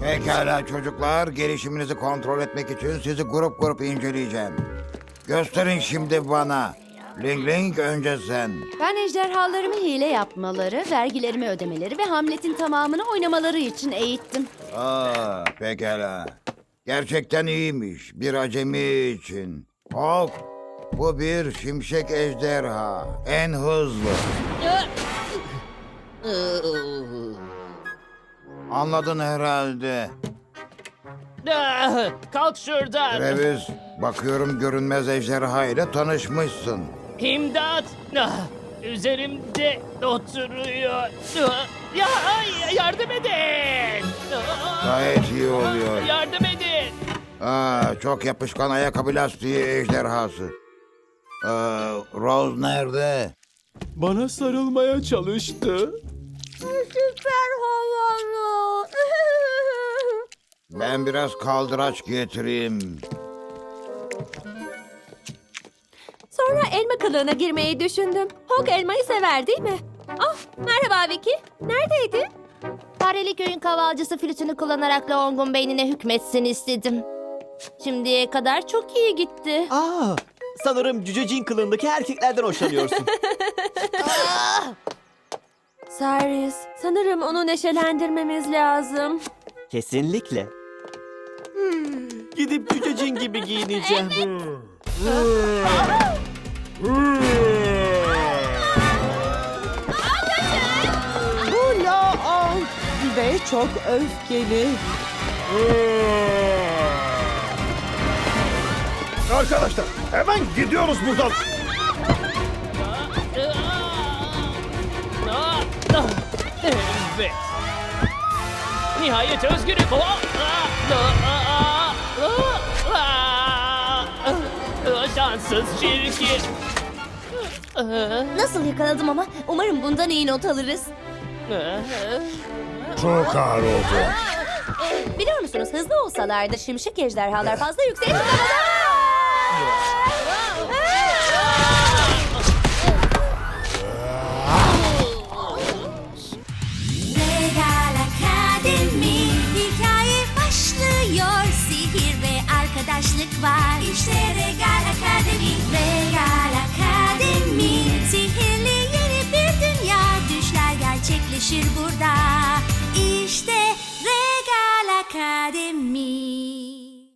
Pekala çocuklar, gelişiminizi kontrol etmek için sizi grup grup inceleyeceğim. Gösterin şimdi bana. Ling Ling önce sen. Ben ejderhalarımı hile yapmaları, vergilerimi ödemeleri ve Hamlet'in tamamını oynamaları için eğittim. Aa, pekala. Gerçekten iyiymiş bir acemi için. Hop, bu bir şimşek ejderha. En hızlı. Anladın herhalde. Ah, Kalk şuradan. Travis, bakıyorum görünmez ejderha ile tanışmışsın. İmdat. Ah, Üzerimde oturuyor. Ah, Ya ay, yardım edin. Ah, Gayet iyi oluyor. Yardım edin. Aa, çok yapışkan ayakkabı lastiği ejderhası. Ee, Rose nerede? Bana sarılmaya çalıştı. Süper havalı. Ben biraz kaldıraç getireyim. Sonra elma kılığına girmeyi düşündüm. Hog elmayı sever değil mi? Ah, merhaba Vicky. Neredeydin? Fareli köyün kavalcısı flütünü kullanarak Long'un beynine hükmetsin istedim. Şimdiye kadar çok iyi gitti. Aa, sanırım cücecin kılığındaki erkeklerden hoşlanıyorsun. Cyrus, sanırım onu neşelendirmemiz lazım. Kesinlikle. Gidip cücecin gibi giyineceğim. Bu la al ve çok öfkeli. Arkadaşlar hemen gidiyoruz buradan. Evet. Nihayet özgürüm. Ah, ah, ah, Şanssız çirkin. Nasıl yakaladım ama umarım bundan iyi not alırız. Çok ağır oldu. Biliyor musunuz hızlı olsalardı şimşek ejderhalar fazla yüksek çıkamaz. Beşiktaşlık var. İşte Regal Akademi. Regal Akademi. Sihirli yeni bir dünya. Düşler gerçekleşir burada. İşte